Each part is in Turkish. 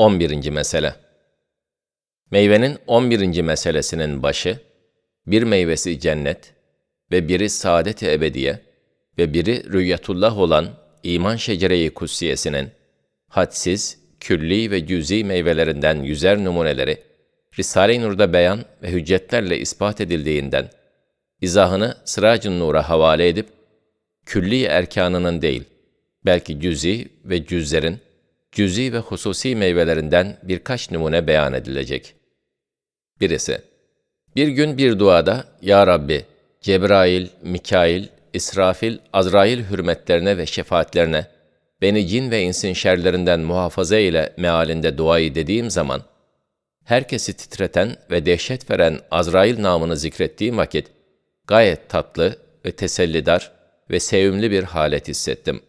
11. mesele Meyvenin 11. meselesinin başı, bir meyvesi cennet ve biri saadet-i ebediye ve biri rüyetullah olan iman şecere-i kutsiyesinin hadsiz, külli ve cüzi meyvelerinden yüzer numuneleri Risale-i Nur'da beyan ve hüccetlerle ispat edildiğinden, izahını Sırac-ı Nur'a havale edip, külli erkanının değil, belki cüzi ve cüzlerin, cüzi ve hususi meyvelerinden birkaç numune beyan edilecek. Birisi, bir gün bir duada, Ya Rabbi, Cebrail, Mikail, İsrafil, Azrail hürmetlerine ve şefaatlerine, beni cin ve insin şerlerinden muhafaza ile mealinde duayı dediğim zaman, herkesi titreten ve dehşet veren Azrail namını zikrettiğim vakit, gayet tatlı ve tesellidar ve sevimli bir halet hissettim.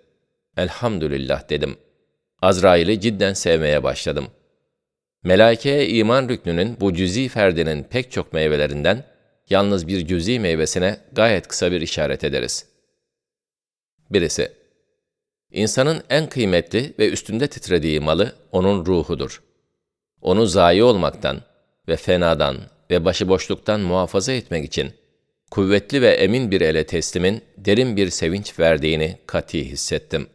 Elhamdülillah dedim. Azrail'i cidden sevmeye başladım. Melaikeye iman rüknünün bu cüzi ferdinin pek çok meyvelerinden, yalnız bir cüzi meyvesine gayet kısa bir işaret ederiz. Birisi, insanın en kıymetli ve üstünde titrediği malı onun ruhudur. Onu zayi olmaktan ve fenadan ve başıboşluktan muhafaza etmek için kuvvetli ve emin bir ele teslimin derin bir sevinç verdiğini kati hissettim.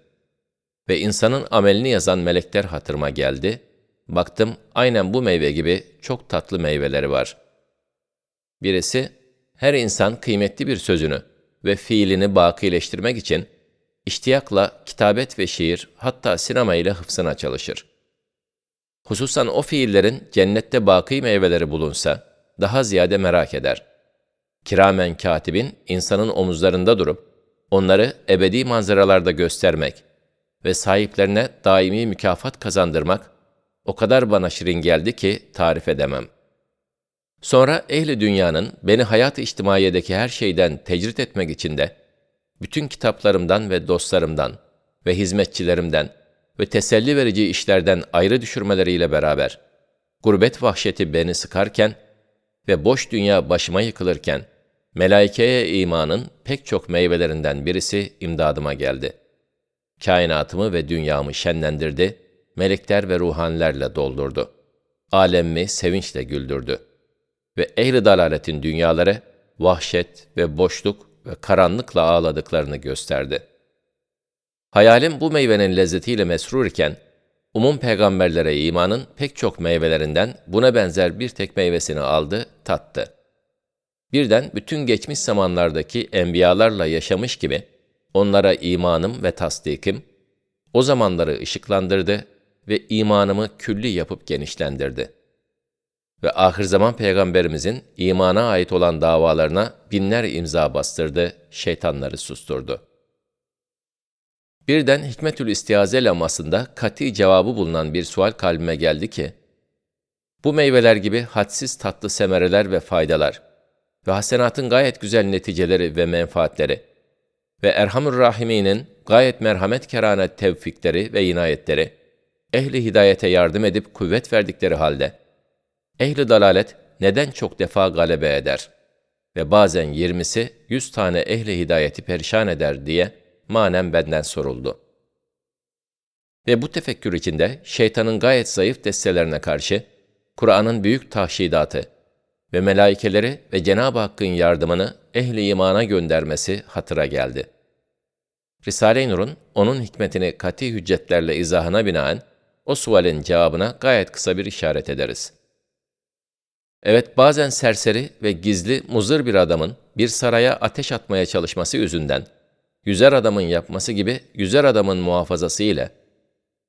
Ve insanın amelini yazan melekler hatırıma geldi. Baktım aynen bu meyve gibi çok tatlı meyveleri var. Birisi, her insan kıymetli bir sözünü ve fiilini bakileştirmek için iştiyakla kitabet ve şiir hatta sinema ile hıfzına çalışır. Hususan o fiillerin cennette baki meyveleri bulunsa daha ziyade merak eder. Kiramen katibin insanın omuzlarında durup onları ebedi manzaralarda göstermek ve sahiplerine daimi mükafat kazandırmak o kadar bana şirin geldi ki tarif edemem. Sonra ehli dünyanın beni hayat-ı içtimaiyedeki her şeyden tecrit etmek için de bütün kitaplarımdan ve dostlarımdan ve hizmetçilerimden ve teselli verici işlerden ayrı düşürmeleriyle beraber, gurbet vahşeti beni sıkarken ve boş dünya başıma yıkılırken, melaikeye imanın pek çok meyvelerinden birisi imdadıma geldi. Kainatımı ve dünyamı şenlendirdi, melekler ve ruhanilerle doldurdu. Alemimi sevinçle güldürdü. Ve ehli dalaletin dünyaları vahşet ve boşluk ve karanlıkla ağladıklarını gösterdi.'' Hayalim bu meyvenin lezzetiyle mesrur iken, umum peygamberlere imanın pek çok meyvelerinden buna benzer bir tek meyvesini aldı, tattı. Birden bütün geçmiş zamanlardaki enbiyalarla yaşamış gibi, onlara imanım ve tasdikim, o zamanları ışıklandırdı ve imanımı külli yapıp genişlendirdi. Ve ahir zaman peygamberimizin imana ait olan davalarına binler imza bastırdı, şeytanları susturdu.'' Birden Hikmetül İstiaze lamasında kati cevabı bulunan bir sual kalbime geldi ki, bu meyveler gibi hadsiz tatlı semereler ve faydalar ve hasenatın gayet güzel neticeleri ve menfaatleri ve Erhamur Rahimi'nin gayet merhamet kerane tevfikleri ve inayetleri, ehli hidayete yardım edip kuvvet verdikleri halde, ehli dalalet neden çok defa galebe eder ve bazen yirmisi yüz tane ehli hidayeti perişan eder diye, manen benden soruldu. Ve bu tefekkür içinde şeytanın gayet zayıf destelerine karşı Kur'an'ın büyük tahşidatı ve melaikeleri ve Cenab-ı Hakk'ın yardımını ehli imana göndermesi hatıra geldi. Risale-i Nur'un onun hikmetini kati hüccetlerle izahına binaen o sualin cevabına gayet kısa bir işaret ederiz. Evet bazen serseri ve gizli muzır bir adamın bir saraya ateş atmaya çalışması yüzünden yüzer adamın yapması gibi yüzer adamın muhafazası ile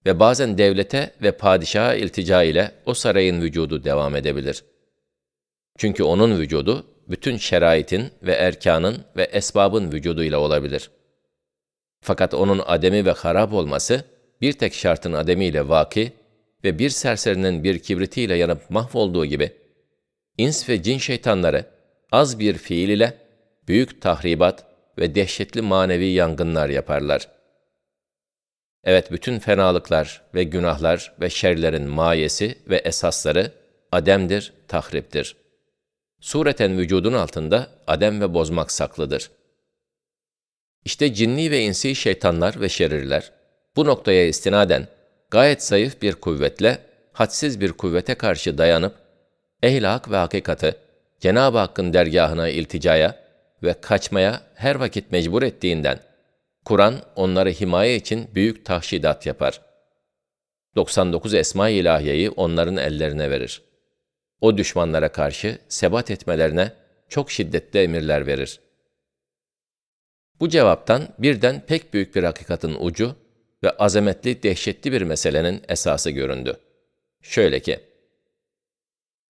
ve bazen devlete ve padişaha iltica ile o sarayın vücudu devam edebilir. Çünkü onun vücudu bütün şeraitin ve erkanın ve esbabın vücuduyla olabilir. Fakat onun ademi ve harap olması bir tek şartın ademiyle vaki ve bir serserinin bir kibritiyle yanıp mahvolduğu gibi ins ve cin şeytanları az bir fiil ile büyük tahribat ve dehşetli manevi yangınlar yaparlar. Evet bütün fenalıklar ve günahlar ve şerlerin mayesi ve esasları ademdir, tahriptir. Sureten vücudun altında adem ve bozmak saklıdır. İşte cinni ve insi şeytanlar ve şerirler bu noktaya istinaden gayet zayıf bir kuvvetle hadsiz bir kuvvete karşı dayanıp, ehl hak ve hakikati, Cenab-ı Hakk'ın dergahına ilticaya ve kaçmaya her vakit mecbur ettiğinden, Kur'an onları himaye için büyük tahşidat yapar. 99 Esma-i İlahiye'yi onların ellerine verir. O düşmanlara karşı sebat etmelerine çok şiddetli emirler verir. Bu cevaptan birden pek büyük bir hakikatin ucu ve azametli, dehşetli bir meselenin esası göründü. Şöyle ki,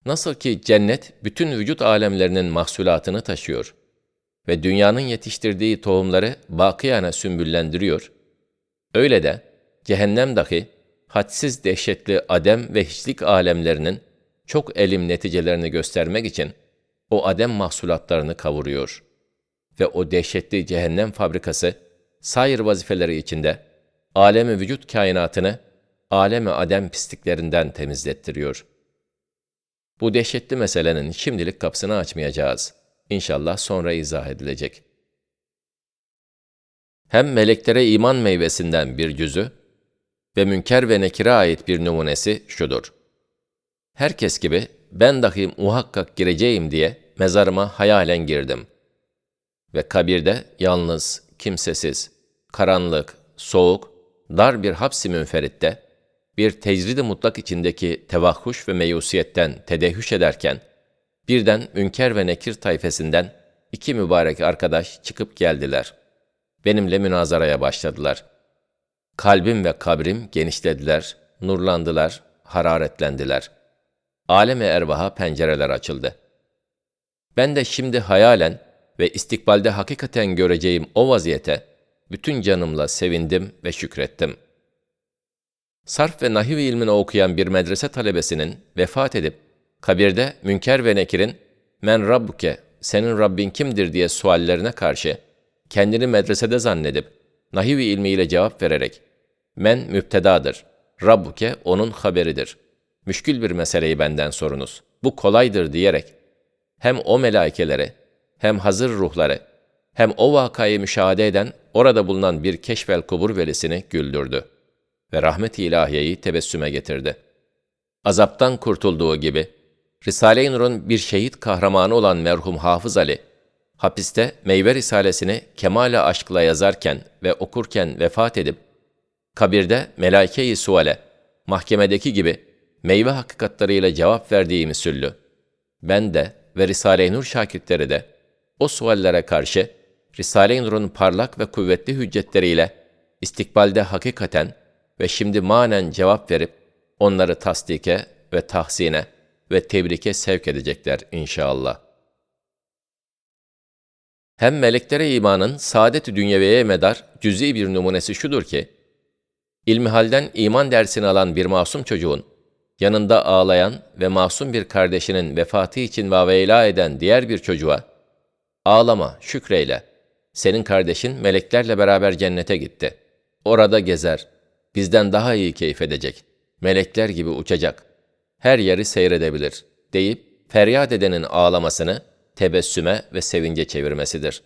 nasıl ki cennet bütün vücut alemlerinin mahsulatını taşıyor ve dünyanın yetiştirdiği tohumları bakiyane sümbüllendiriyor, öyle de cehennem dahi hadsiz dehşetli adem ve hiçlik alemlerinin çok elim neticelerini göstermek için o adem mahsulatlarını kavuruyor. Ve o dehşetli cehennem fabrikası, sair vazifeleri içinde, alemi vücut kainatını, alemi adem pisliklerinden temizlettiriyor. Bu dehşetli meselenin şimdilik kapısını açmayacağız. İnşallah sonra izah edilecek. Hem meleklere iman meyvesinden bir cüzü ve münker ve nekire ait bir numunesi şudur. Herkes gibi ben dahi muhakkak gireceğim diye mezarıma hayalen girdim. Ve kabirde yalnız, kimsesiz, karanlık, soğuk, dar bir hapsi münferitte, bir tecrid mutlak içindeki tevahhuş ve meyusiyetten tedehüş ederken, birden Münker ve Nekir tayfesinden iki mübarek arkadaş çıkıp geldiler. Benimle münazaraya başladılar. Kalbim ve kabrim genişlediler, nurlandılar, hararetlendiler. Aleme ervaha pencereler açıldı. Ben de şimdi hayalen ve istikbalde hakikaten göreceğim o vaziyete bütün canımla sevindim ve şükrettim. Sarf ve nahiv ilmini okuyan bir medrese talebesinin vefat edip kabirde Münker ve Nekir'in men rabbuke, senin Rabbin kimdir diye suallerine karşı kendini medresede zannedip nahiv ilmiyle cevap vererek men müptedadır, rabbuke onun haberidir. Müşkül bir meseleyi benden sorunuz. Bu kolaydır diyerek hem o melaikeleri hem hazır ruhları hem o vakayı müşahede eden orada bulunan bir keşfel kubur velisini güldürdü ve rahmet-i ilahiyeyi tebessüme getirdi. Azaptan kurtulduğu gibi Risale-i Nur'un bir şehit kahramanı olan merhum Hafız Ali, hapiste Meyve Risalesini kemale aşkla yazarken ve okurken vefat edip, kabirde melaike-i suale, mahkemedeki gibi meyve hakikatlarıyla cevap verdiği misüllü, ben de ve Risale-i Nur şakirtleri de o suallere karşı Risale-i Nur'un parlak ve kuvvetli hüccetleriyle istikbalde hakikaten ve şimdi manen cevap verip onları tasdike ve tahsine ve tebrike sevk edecekler inşallah. Hem meleklere imanın saadet-i dünyeviye medar cüz'i bir numunesi şudur ki, ilmihalden iman dersini alan bir masum çocuğun, yanında ağlayan ve masum bir kardeşinin vefatı için vaveyla eden diğer bir çocuğa, ağlama, şükreyle, senin kardeşin meleklerle beraber cennete gitti. Orada gezer, bizden daha iyi keyif edecek, melekler gibi uçacak, her yeri seyredebilir. deyip feryat edenin ağlamasını tebessüme ve sevince çevirmesidir.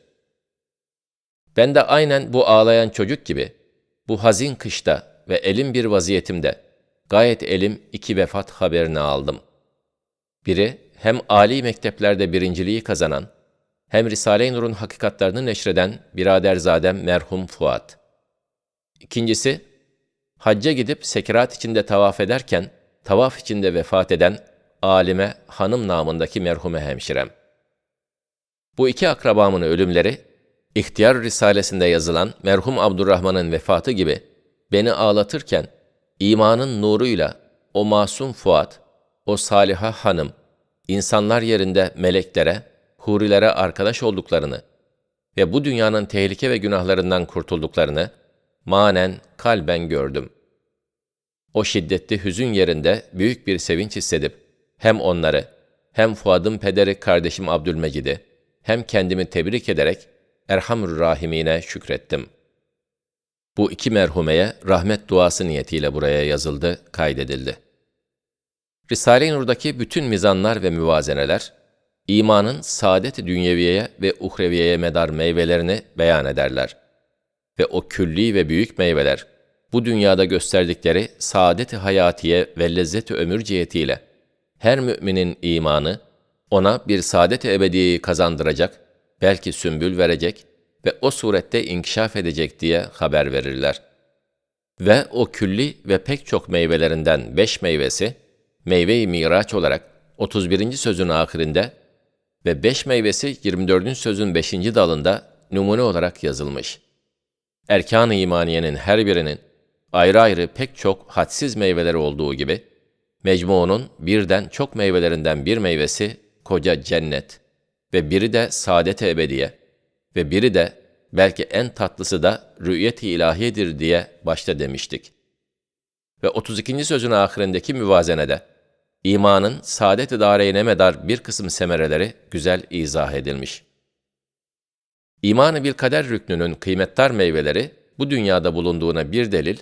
Ben de aynen bu ağlayan çocuk gibi, bu hazin kışta ve elim bir vaziyetimde, gayet elim iki vefat haberini aldım. Biri, hem âli mekteplerde birinciliği kazanan, hem Risale-i Nur'un hakikatlarını neşreden biraderzadem merhum Fuat. İkincisi, hacca gidip sekirat içinde tavaf ederken, tavaf içinde vefat eden alime hanım namındaki merhume hemşirem. Bu iki akrabamın ölümleri, İhtiyar Risalesinde yazılan merhum Abdurrahman'ın vefatı gibi beni ağlatırken, imanın nuruyla o masum Fuat, o saliha hanım, insanlar yerinde meleklere, hurilere arkadaş olduklarını ve bu dünyanın tehlike ve günahlarından kurtulduklarını manen kalben gördüm. O şiddetli hüzün yerinde büyük bir sevinç hissedip hem onları hem Fuad'ın pederi kardeşim Abdülmecid'i hem kendimi tebrik ederek Erhamur Rahimine şükrettim. Bu iki merhumeye rahmet duası niyetiyle buraya yazıldı, kaydedildi. Risale-i Nur'daki bütün mizanlar ve müvazeneler, imanın saadet dünyeviyeye ve uhreviyeye medar meyvelerini beyan ederler. Ve o külli ve büyük meyveler, bu dünyada gösterdikleri saadet-i hayatiye ve lezzet-i ömür cihetiyle her müminin imanı ona bir saadet-i ebediyeyi kazandıracak, belki sümbül verecek ve o surette inkişaf edecek diye haber verirler. Ve o külli ve pek çok meyvelerinden beş meyvesi, meyve-i miraç olarak 31. sözün ahirinde ve beş meyvesi 24. sözün 5. dalında numune olarak yazılmış. Erkan-ı imaniyenin her birinin ayrı ayrı pek çok hadsiz meyveleri olduğu gibi, mecmuunun birden çok meyvelerinden bir meyvesi koca cennet ve biri de saadet-i ebediye ve biri de belki en tatlısı da rü'yet-i ilahiyedir diye başta demiştik. Ve 32. sözün ahirindeki müvazenede, imanın saadet-i dareyne medar bir kısım semereleri güzel izah edilmiş. İmanı bir kader rüknünün kıymettar meyveleri bu dünyada bulunduğuna bir delil,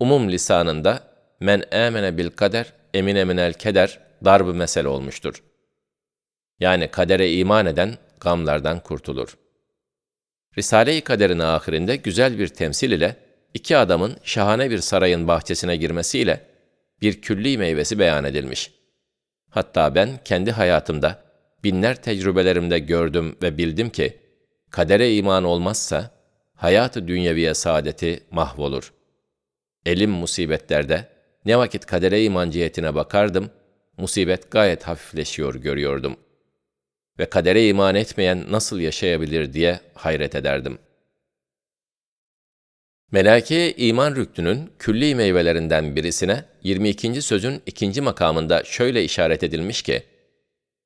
umum lisanında men emene bil kader emine minel keder darb mesele olmuştur. Yani kadere iman eden gamlardan kurtulur. Risale-i Kader'in ahirinde güzel bir temsil ile iki adamın şahane bir sarayın bahçesine girmesiyle bir külli meyvesi beyan edilmiş. Hatta ben kendi hayatımda binler tecrübelerimde gördüm ve bildim ki kadere iman olmazsa hayatı dünyeviye saadeti mahvolur. Elim musibetlerde ne vakit kadere iman cihetine bakardım, musibet gayet hafifleşiyor görüyordum. Ve kadere iman etmeyen nasıl yaşayabilir diye hayret ederdim. Melake iman rüktünün külli meyvelerinden birisine 22. sözün ikinci makamında şöyle işaret edilmiş ki,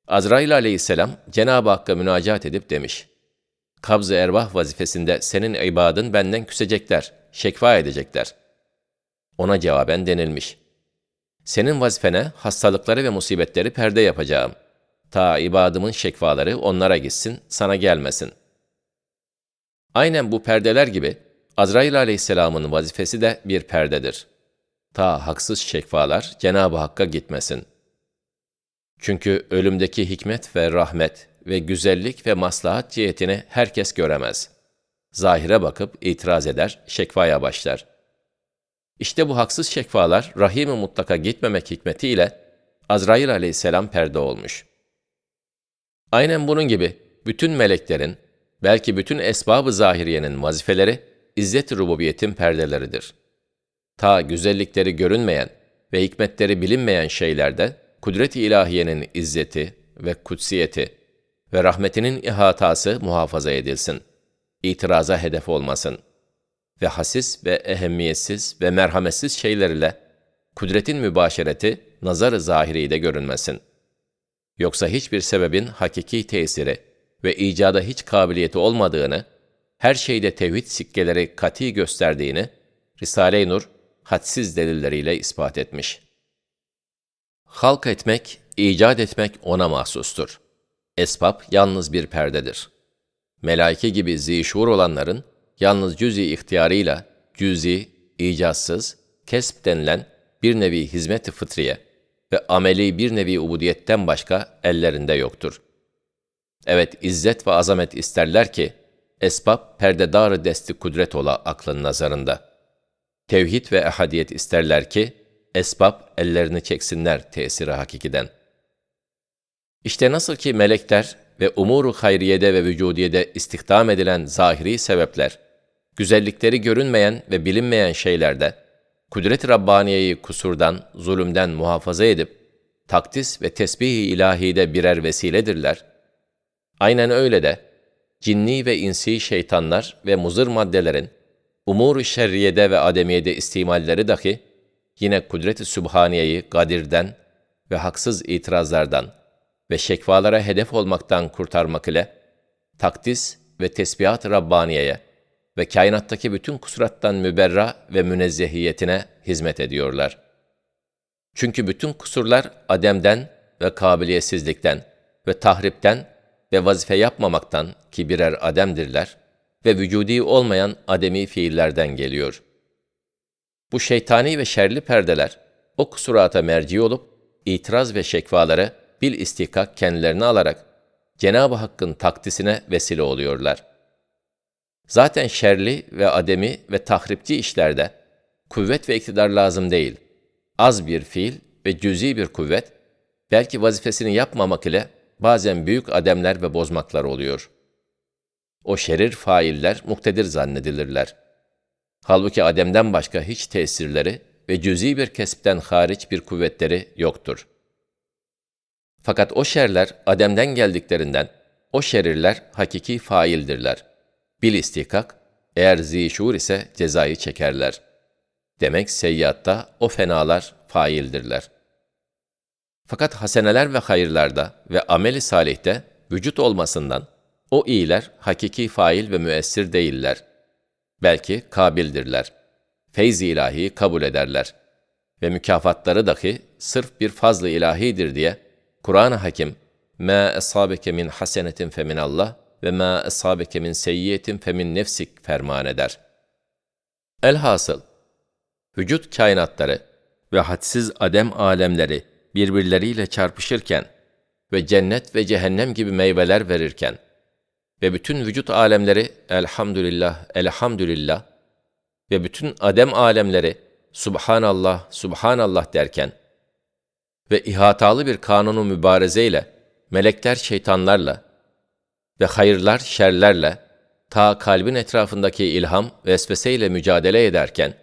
Azrail aleyhisselam Cenab-ı Hakk'a münacat edip demiş, Kabz-ı ervah vazifesinde senin ibadın benden küsecekler, şekva edecekler. Ona cevaben denilmiş, senin vazifene hastalıkları ve musibetleri perde yapacağım. Ta ibadımın şekvaları onlara gitsin, sana gelmesin. Aynen bu perdeler gibi, Azrail aleyhisselamın vazifesi de bir perdedir. Ta haksız şekvalar Cenab-ı Hakk'a gitmesin. Çünkü ölümdeki hikmet ve rahmet ve güzellik ve maslahat cihetini herkes göremez. Zahire bakıp itiraz eder, şekvaya başlar. İşte bu haksız şekvalar rahim-i mutlaka gitmemek hikmetiyle Azrail aleyhisselam perde olmuş. Aynen bunun gibi bütün meleklerin, belki bütün esbab-ı zahiriyenin vazifeleri, izzet-i rububiyetin perdeleridir. Ta güzellikleri görünmeyen ve hikmetleri bilinmeyen şeylerde, kudret-i ilahiyenin izzeti ve kutsiyeti ve rahmetinin ihatası muhafaza edilsin. İtiraza hedef olmasın. Ve hasis ve ehemmiyetsiz ve merhametsiz şeyler ile kudretin mübaşereti nazar-ı zahiride görünmesin. Yoksa hiçbir sebebin hakiki tesiri ve icada hiç kabiliyeti olmadığını, her şeyde tevhid sikkeleri kati gösterdiğini Risale-i Nur hadsiz delilleriyle ispat etmiş. Halk etmek, icat etmek ona mahsustur. Esbab yalnız bir perdedir. Melaike gibi zişur olanların yalnız cüz-i ihtiyarıyla cüz-i, icatsız, kesp denilen bir nevi hizmet-i fıtriye ve ameli bir nevi ubudiyetten başka ellerinde yoktur. Evet, izzet ve azamet isterler ki, esbab perdedarı desti kudret ola aklın nazarında. Tevhid ve ehadiyet isterler ki, esbab ellerini çeksinler tesiri hakikiden. İşte nasıl ki melekler ve umuru hayriyede ve vücudiyede istihdam edilen zahiri sebepler, güzellikleri görünmeyen ve bilinmeyen şeylerde, kudret-i Rabbaniye'yi kusurdan, zulümden muhafaza edip, takdis ve tesbih-i ilahide birer vesiledirler. Aynen öyle de, cinni ve insi şeytanlar ve muzır maddelerin, umur-u şerriyede ve ademiyede istimalleri dahi, yine kudret-i sübhaniyeyi gadirden ve haksız itirazlardan ve şekvalara hedef olmaktan kurtarmak ile, takdis ve tesbihat-ı Rabbaniye'ye ve kainattaki bütün kusurattan müberra ve münezzehiyetine hizmet ediyorlar. Çünkü bütün kusurlar ademden ve kabiliyetsizlikten ve tahripten ve vazife yapmamaktan ki birer ademdirler ve vücudi olmayan ademi fiillerden geliyor. Bu şeytani ve şerli perdeler o kusurata merci olup itiraz ve şekvaları bil istihkak kendilerine alarak Cenab-ı Hakk'ın takdisine vesile oluyorlar. Zaten şerli ve ademi ve tahripçi işlerde kuvvet ve iktidar lazım değil. Az bir fiil ve cüzi bir kuvvet, belki vazifesini yapmamak ile bazen büyük ademler ve bozmaklar oluyor. O şerir failler muktedir zannedilirler. Halbuki ademden başka hiç tesirleri ve cüzi bir kesipten hariç bir kuvvetleri yoktur. Fakat o şerler ademden geldiklerinden, o şerirler hakiki faildirler. Bil istihkak, eğer zişur ise cezayı çekerler. Demek seyyatta o fenalar faildirler. Fakat haseneler ve hayırlarda ve ameli salihte vücut olmasından o iyiler hakiki fail ve müessir değiller. Belki kabildirler. Feyz ilahi kabul ederler. Ve mükafatları dahi sırf bir fazlı ilahidir diye Kur'an-ı Hakim "Mâ esâbeke min hasenetin feminallah" ve ma esabeke min seyyiyetin femin nefsik ferman eder. Elhasıl, vücut kainatları ve hadsiz adem alemleri birbirleriyle çarpışırken ve cennet ve cehennem gibi meyveler verirken ve bütün vücut alemleri elhamdülillah, elhamdülillah ve bütün adem alemleri subhanallah, subhanallah derken ve ihatalı bir kanunu mübarezeyle melekler şeytanlarla ve hayırlar şerlerle ta kalbin etrafındaki ilham vesveseyle mücadele ederken,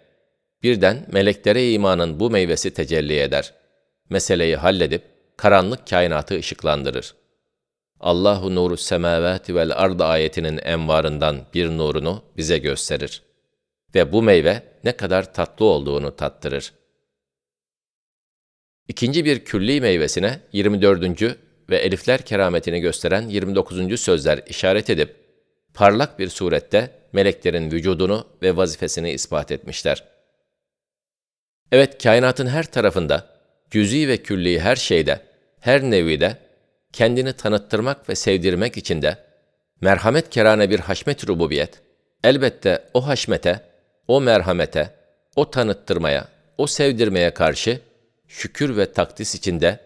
birden meleklere imanın bu meyvesi tecelli eder. Meseleyi halledip karanlık kainatı ışıklandırır. Allahu nuru semavati vel ard ayetinin envarından bir nurunu bize gösterir. Ve bu meyve ne kadar tatlı olduğunu tattırır. İkinci bir külli meyvesine 24. ve elifler kerametini gösteren 29. sözler işaret edip, parlak bir surette meleklerin vücudunu ve vazifesini ispat etmişler. Evet, kainatın her tarafında, cüzi ve külli her şeyde, her nevide, kendini tanıttırmak ve sevdirmek için de, merhamet kerane bir haşmet rububiyet, elbette o haşmete, o merhamete, o tanıttırmaya, o sevdirmeye karşı, şükür ve takdis içinde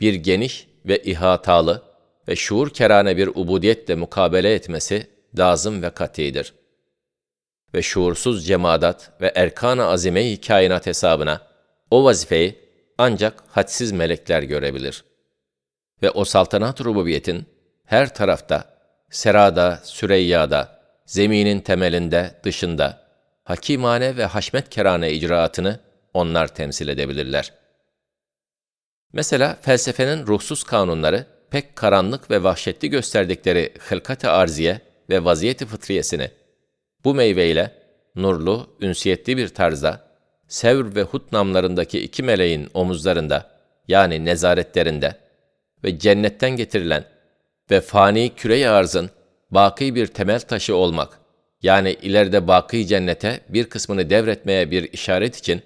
bir geniş ve ihatalı ve şuur kerane bir ubudiyetle mukabele etmesi lazım ve katidir. Ve şuursuz cemadat ve erkan-ı azime-i kainat hesabına o vazifeyi ancak hadsiz melekler görebilir. Ve o saltanat rububiyetin her tarafta, serada, süreyyada, zeminin temelinde, dışında, hakimane ve haşmet kerane icraatını onlar temsil edebilirler.'' Mesela felsefenin ruhsuz kanunları pek karanlık ve vahşetli gösterdikleri hılkat-ı arziye ve vaziyeti fıtriyesini bu meyveyle nurlu, ünsiyetli bir tarzda Sevr ve Hut namlarındaki iki meleğin omuzlarında yani nezaretlerinde ve cennetten getirilen ve fani küre arzın baki bir temel taşı olmak yani ileride baki cennete bir kısmını devretmeye bir işaret için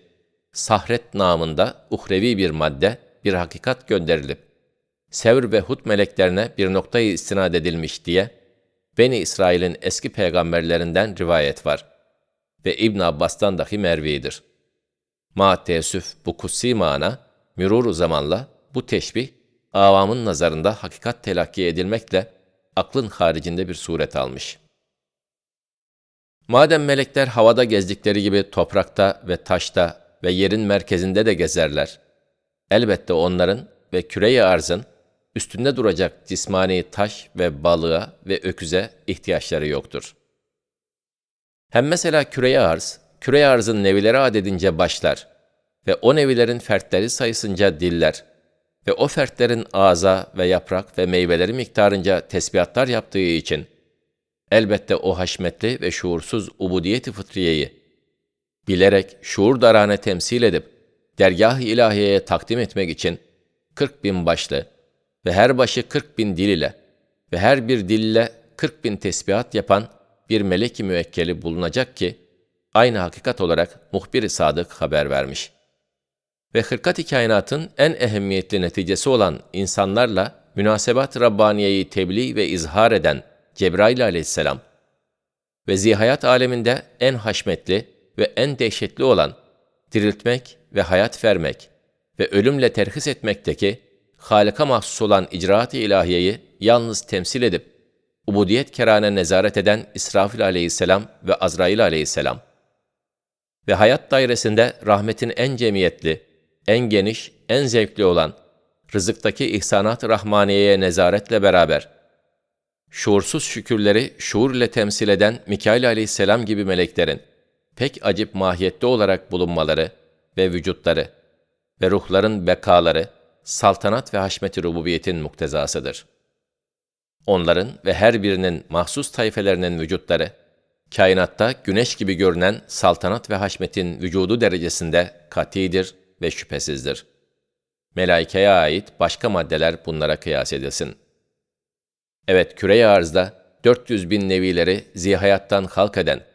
sahret namında uhrevi bir madde bir hakikat gönderilip, Sevr ve Hud meleklerine bir noktayı istinad edilmiş diye, Beni İsrail'in eski peygamberlerinden rivayet var ve İbn Abbas'tan dahi mervidir. Ma teessüf bu kutsi mana, mürur zamanla bu teşbih, avamın nazarında hakikat telakki edilmekle aklın haricinde bir suret almış. Madem melekler havada gezdikleri gibi toprakta ve taşta ve yerin merkezinde de gezerler, Elbette onların ve küre arzın üstünde duracak cismani taş ve balığa ve öküze ihtiyaçları yoktur. Hem mesela küre arz, küre arzın nevileri adedince başlar ve o nevilerin fertleri sayısınca diller ve o fertlerin ağza ve yaprak ve meyveleri miktarınca tesbihatlar yaptığı için elbette o haşmetli ve şuursuz ubudiyeti fıtriyeyi bilerek şuur darane temsil edip dergah-ı ilahiyeye takdim etmek için 40 bin başlı ve her başı 40 bin dil ile ve her bir dil ile 40 bin tesbihat yapan bir melek-i müekkeli bulunacak ki, aynı hakikat olarak muhbir-i sadık haber vermiş. Ve hırkat-ı kainatın en ehemmiyetli neticesi olan insanlarla münasebat Rabbaniye'yi tebliğ ve izhar eden Cebrail aleyhisselam ve zihayat aleminde en haşmetli ve en dehşetli olan diriltmek ve hayat vermek ve ölümle terhis etmekteki Halık'a mahsus olan icraat-ı ilahiyeyi yalnız temsil edip, ubudiyet kerane nezaret eden İsrafil aleyhisselam ve Azrail aleyhisselam ve hayat dairesinde rahmetin en cemiyetli, en geniş, en zevkli olan, rızıktaki ihsanat rahmaniyeye nezaretle beraber, şuursuz şükürleri şuur ile temsil eden Mikail aleyhisselam gibi meleklerin, pek acip mahiyette olarak bulunmaları ve vücutları ve ruhların bekaları, saltanat ve haşmeti rububiyetin muktezasıdır. Onların ve her birinin mahsus tayfelerinin vücutları, kainatta güneş gibi görünen saltanat ve haşmetin vücudu derecesinde katidir ve şüphesizdir. Melaikeye ait başka maddeler bunlara kıyas edilsin. Evet, küre-i arzda 400 bin nevileri zihayattan halk eden,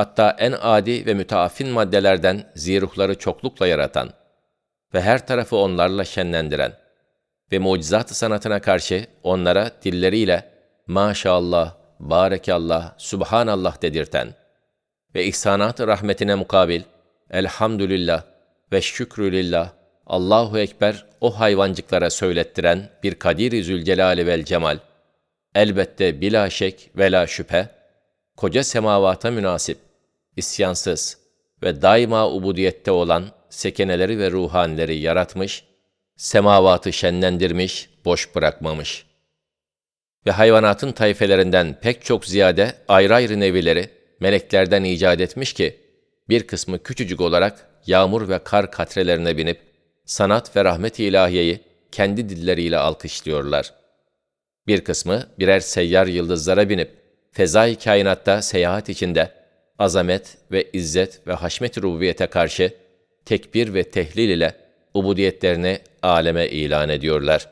hatta en adi ve müteaffin maddelerden ziruhları çoklukla yaratan ve her tarafı onlarla şenlendiren ve mucizat sanatına karşı onlara dilleriyle maşallah, barekallah, subhanallah dedirten ve ihsanat rahmetine mukabil elhamdülillah ve şükrülillah, Allahu Ekber o hayvancıklara söylettiren bir Kadir-i Zülcelali vel Cemal, elbette bila şek ve la şüphe, koca semavata münasip, isyansız ve daima ubudiyette olan sekeneleri ve ruhanileri yaratmış, semavatı şenlendirmiş, boş bırakmamış. Ve hayvanatın tayfelerinden pek çok ziyade ayrı ayrı nevileri meleklerden icat etmiş ki, bir kısmı küçücük olarak yağmur ve kar katrelerine binip, sanat ve rahmet-i ilahiyeyi kendi dilleriyle alkışlıyorlar. Bir kısmı birer seyyar yıldızlara binip, fezai kainatta seyahat içinde, azamet ve izzet ve haşmet rububiyete karşı tekbir ve tehlil ile ubudiyetlerini aleme ilan ediyorlar.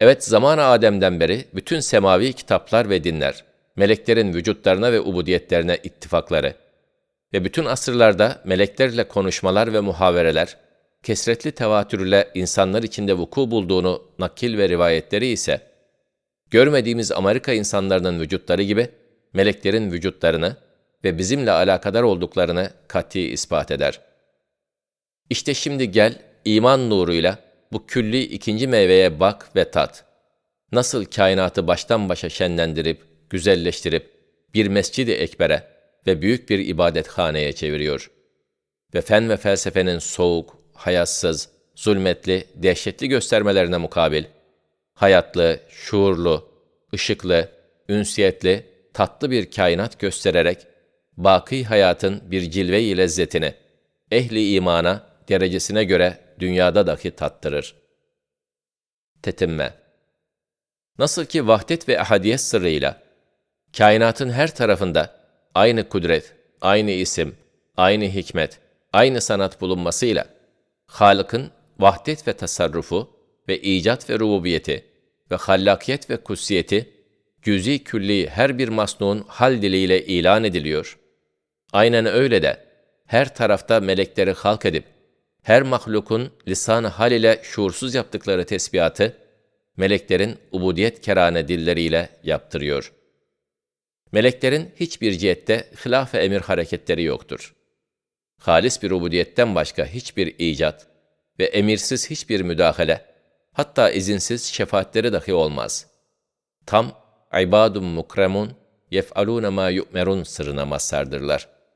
Evet, zaman Adem'den beri bütün semavi kitaplar ve dinler, meleklerin vücutlarına ve ubudiyetlerine ittifakları ve bütün asırlarda meleklerle konuşmalar ve muhavereler, kesretli tevatürle insanlar içinde vuku bulduğunu nakil ve rivayetleri ise, görmediğimiz Amerika insanlarının vücutları gibi, meleklerin vücutlarını ve bizimle alakadar olduklarını kati ispat eder. İşte şimdi gel, iman nuruyla bu külli ikinci meyveye bak ve tat. Nasıl kainatı baştan başa şenlendirip, güzelleştirip, bir mescidi ekbere ve büyük bir ibadethaneye çeviriyor. Ve fen ve felsefenin soğuk, hayatsız, zulmetli, dehşetli göstermelerine mukabil, hayatlı, şuurlu, ışıklı, ünsiyetli, tatlı bir kainat göstererek, baki hayatın bir cilve-i lezzetini, ehli imana, derecesine göre dünyada dahi tattırır. Tetinme Nasıl ki vahdet ve ahadiyet sırrıyla, kainatın her tarafında aynı kudret, aynı isim, aynı hikmet, aynı sanat bulunmasıyla, Halık'ın vahdet ve tasarrufu ve icat ve rububiyeti ve hallakiyet ve kutsiyeti, cüzi külli her bir masnuğun hal diliyle ilan ediliyor. Aynen öyle de, her tarafta melekleri halk edip, her mahlukun lisan hal ile şuursuz yaptıkları tesbihatı, meleklerin ubudiyet kerane dilleriyle yaptırıyor. Meleklerin hiçbir cihette hilaf ve emir hareketleri yoktur. Halis bir ubudiyetten başka hiçbir icat ve emirsiz hiçbir müdahale, hatta izinsiz şefaatleri dahi olmaz. Tam ibadun mukremun yef'alûne mâ yu'merun sırrına mazhardırlar.''